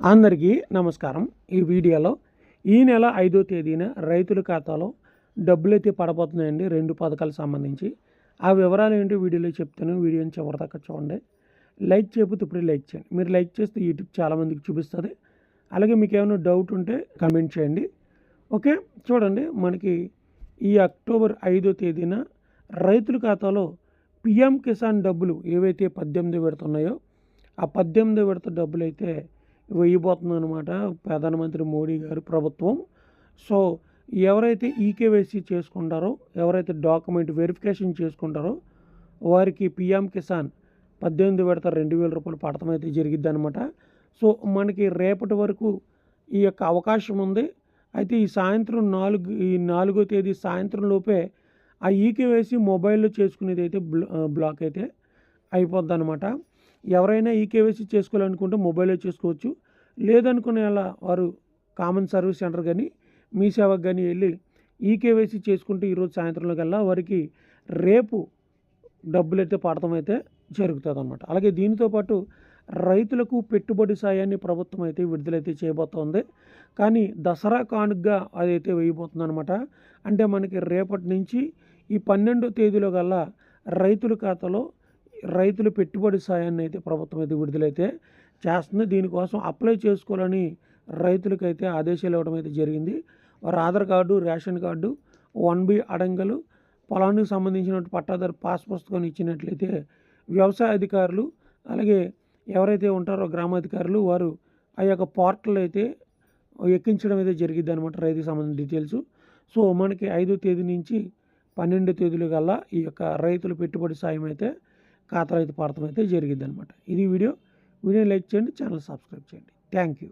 అందరికీ నమస్కారం. ఈ వీడియోలో ఈ నెల ఐదో తేదీన రైతుల ఖాతాలో డబ్బులు అయితే పడబోతున్నాయండి రెండు పథకాలకు సంబంధించి. ఆ వివరాలు ఏంటో వీడియోలో చెప్తాను. వీడియోని చివరిదాకా చూడండి. లైక్ చేయకపోతే ఇప్పుడే లైక్ చేయండి. మీరు లైక్ చేస్తే యూట్యూబ్ చాలామందికి చూపిస్తుంది. అలాగే మీకు ఏమైనా డౌట్ ఉంటే కమెంట్ చేయండి. ఓకే చూడండి. మనకి ఈ అక్టోబర్ ఐదో తేదీన రైతుల ఖాతాలో పిఎం కిసాన్ డబ్బులు ఏవైతే పద్దెనిమిది పెడుతున్నాయో ఆ పద్దెనిమిది విడత డబ్బులు అయితే వేయబోతుంది అనమాట ప్రధానమంత్రి మోడీ గారి ప్రభుత్వం. సో ఎవరైతే ఈకేవైసీ చేసుకుంటారో ఎవరైతే డాక్యుమెంట్ వెరిఫికేషన్ చేసుకుంటారో వారికి పిఎం కిసాన్ పద్దెనిమిది విడత రెండు వేల రూపాయలు పడటం అయితే జరిగిద్ది అనమాట సో మనకి రేపటి వరకు ఈ యొక్క అవకాశం ఉంది. అయితే ఈ సాయంత్రం నాలుగు ఈ నాలుగో తేదీ సాయంత్రం లోపే ఆ ఈకేవైసీ మొబైల్లో చేసుకునేది అయితే బ్లా బ్లాక్ అయితే అయిపోద్ది అనమాట ఎవరైనా ఈకేవైసీ చేసుకోవాలనుకుంటే మొబైల్లో చేసుకోవచ్చు. లేదనుకునే అలా వారు కామన్ సర్వీస్ సెంటర్ కానీ మీ సేవకు కానీ వెళ్ళి ఈకేవైసీ చేసుకుంటే ఈరోజు సాయంత్రంలో కల్లా వారికి రేపు డబ్బులు అయితే పడటం అయితే జరుగుతుంది అనమాట అలాగే దీనితో పాటు రైతులకు పెట్టుబడి సాయాన్ని ప్రభుత్వం అయితే విడుదలైతే చేయబోతోంది. కానీ దసరా కానుకగా అదైతే వేయబోతుంది అనమాట అంటే మనకి రేపటి నుంచి ఈ పన్నెండో తేదీలో కల్లా రైతుల ఖాతాలో రైతుల పెట్టుబడి సాయాన్ని అయితే ప్రభుత్వం అయితే విడుదలైతే చేస్తుంది. దీనికోసం అప్లై చేసుకోవాలని రైతులకైతే ఆదేశాలు ఇవ్వడం అయితే జరిగింది. వారి Aadhaar card ration card one B అడంగలు పొలానికి సంబంధించిన పట్టాదారు పాస్ పుస్తకం ఇచ్చినట్లయితే వ్యవసాయ అధికారులు అలాగే ఎవరైతే ఉంటారో గ్రామాధికారులు వారు ఆ యొక్క పోర్టల్ అయితే ఎక్కించడం అయితే జరిగింది అనమాట రైతుకు సంబంధించిన డీటెయిల్స్ సో మనకి ఐదో తేదీ నుంచి పన్నెండు తేదీలు కల్లా ఈ యొక్క రైతుల పెట్టుబడి సాయం అయితే ఖాతాలో అయితే పడటం అయితే జరిగింది అనమాట ఇది వీడియో. వీడియో లైక్ చేయండి ఛానల్ సబ్స్క్రైబ్ చేయండి. Thank you.